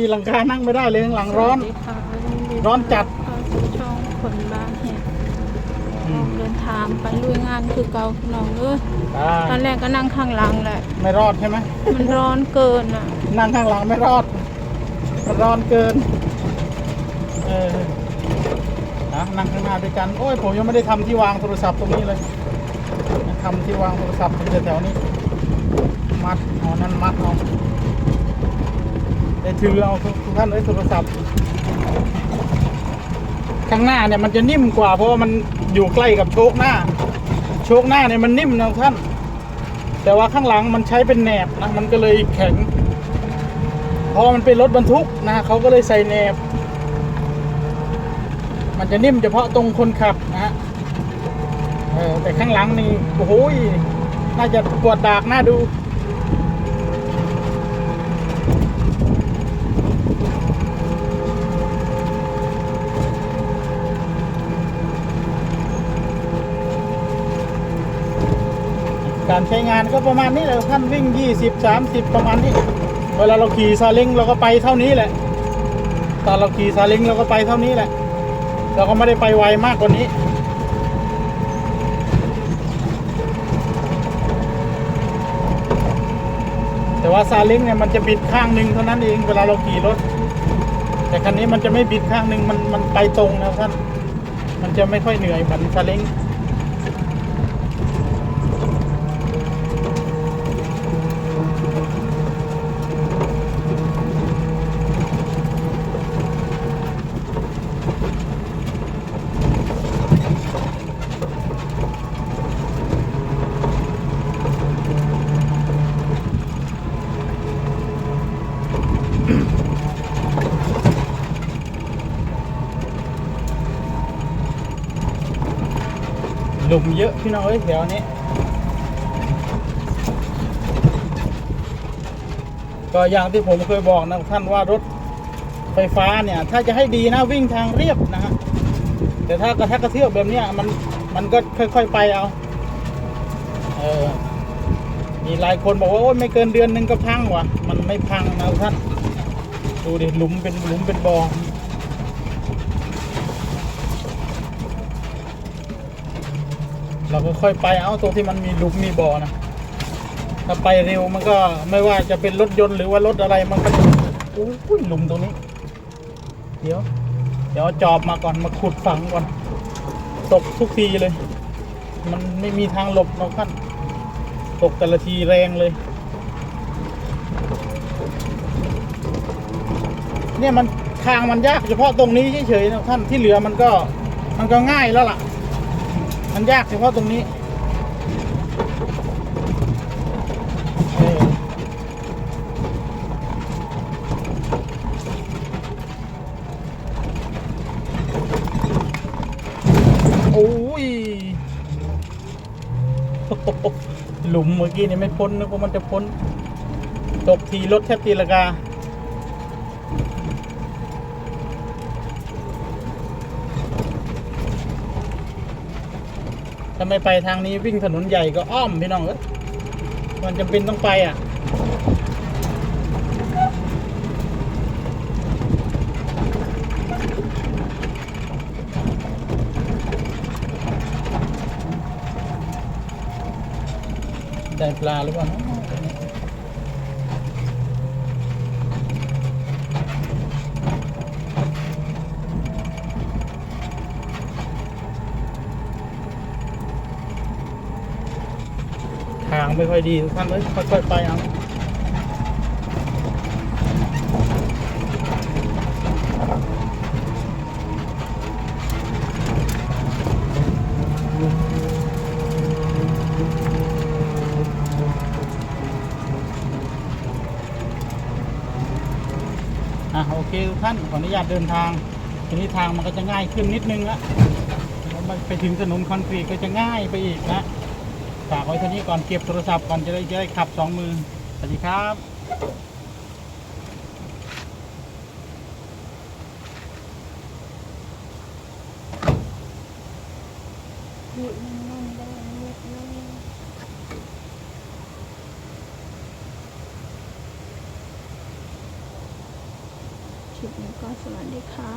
มีหลังคานั่งไม่ได้เลยข้างหลังร้อน สวัสดีค่ะร้อนจัด เข้าสู่ช่องคนบ้านเห็ดออกเดินทางไปลุยงานคือเก่าพี่น้องเอ้ยตอนแรกก็นั่งข้างหลังแหละ ไม่รอดใช่ไหมมันร้อนเกินอะนั่งข้างหลังไม่รอดมันร้อนเกินเออนะนั่งข้างหน้าด้วยกันโอ้ยผมยังไม่ได้ทำที่วางโทรศัพท์ตรงนี้เลยทำที่วางโทรศัพท์ตรงแถวๆนี้ มัดเอานั่นมัดเอา ได้ถือเอาทุกท่านเลยโทรศัพท์ ข้างหน้าเนี่ยมันจะนิ่มกว่าเพราะว่ามันอยู่ใกล้กับโชคหน้า โชคหน้าเนี่ยมันนิ่มนะท่าน แต่ว่าข้างหลังมันใช้เป็นแหนบนะมันก็เลยแข็งพราะมันเป็นรถบรรทุกนะเขาก็เลยใส่แหนบ มันจะนิ่มเฉพาะตรงคนขับนะฮะแต่ข้างหลังนี่โอ้โหยน่าจะปวดดากน่าดู การใช้งานก็ประมาณนี้แหละท่านวิ่ง 20 30 ประมาณนี้ เวลาเราขี่ซาเล้งเราก็ไปเท่านี้แหละ ตอนเราขี่ซาเล้งเราก็ไปเท่านี้แหละ เราก็ไม่ได้ไปไวมากกว่านี้แต่ว่าซาเล้งเนี่ยมันจะบิดข้างหนึ่งเท่านั้นเองเวลาเราขี่รถ แต่คันนี้มันจะไม่บิดข้างหนึ่งมันมันไปตรงนะท่าน มันจะไม่ค่อยเหนื่อยเหมือนซาเล้ง ลุมเยอะพี่น้องเอ้ยแถวนี้ ก็อย่างที่ผมเคยบอกนะท่านว่ารถไฟฟ้าเนี่ย ถ้าจะให้ดีนะวิ่งทางเรียบนะฮะแต่ถ้ากระแทกกระเทือกแบบนี้มันมันก็ค่อย ๆ ไปเอาเออมีหลายคนบอกว่าโอ้ยไม่เกินเดือนหนึงก็พังว่ะมันไม่พังนะท่านดูดิหลุมเป็นหลุมเป็นบ่อ เราก็ค่อยไปเอาตรงที่มันมีหลุมมีบ่อนะถ้าไปเร็วมันก็ไม่ว่าจะเป็นรถยนต์หรือว่ารถอะไรมันก็โอ้ยหลุมตรงนี้ เดี๋ยว เดี๋ยวจอบมาก่อนมาขุดฝังก่อนตกทุกทีเลย มันไม่มีทางหลบเราขั้นตกแต่ละทีแรงเลย เนี่ยมันทางมันยากเฉพาะตรงนี้เฉยๆนะท่านที่เหลือมันก็มันก็ง่ายแล้วล่ะ มันยากเฉพาะตรงนี้โอ้ยหลุมเมื่อกี้นี่ไม่พ้นนึกว่ามันจะพ้น ตกทีรถแทบตีลากา ถ้าไม่ไปทางนี้วิ่งถนนใหญ่ก็อ้อมพี่น้องเอ้ยมันจำเป็นต้องไปอะได้ปลาหรือเปล่าเนาะทางไม่ค่อยดีทุกท่านเลยค่อยๆไปเอาอะโอเคทุกท่านขออนุญาตเดินทางทีนี้ทางมันก็จะง่ายขึ้นนิดนึงละมันไปถึงถนนคอนกรีตก็จะง่ายไปอีกนะ ฝากไว้เท่านี้ก่อนเก็บโทรศัพท์ก่อนจะได้จะได้ขับสองมือสวัสดีครับลุยนั่นได้ลุยนั่นคลิปนี้ก็สวัสดีค่ะ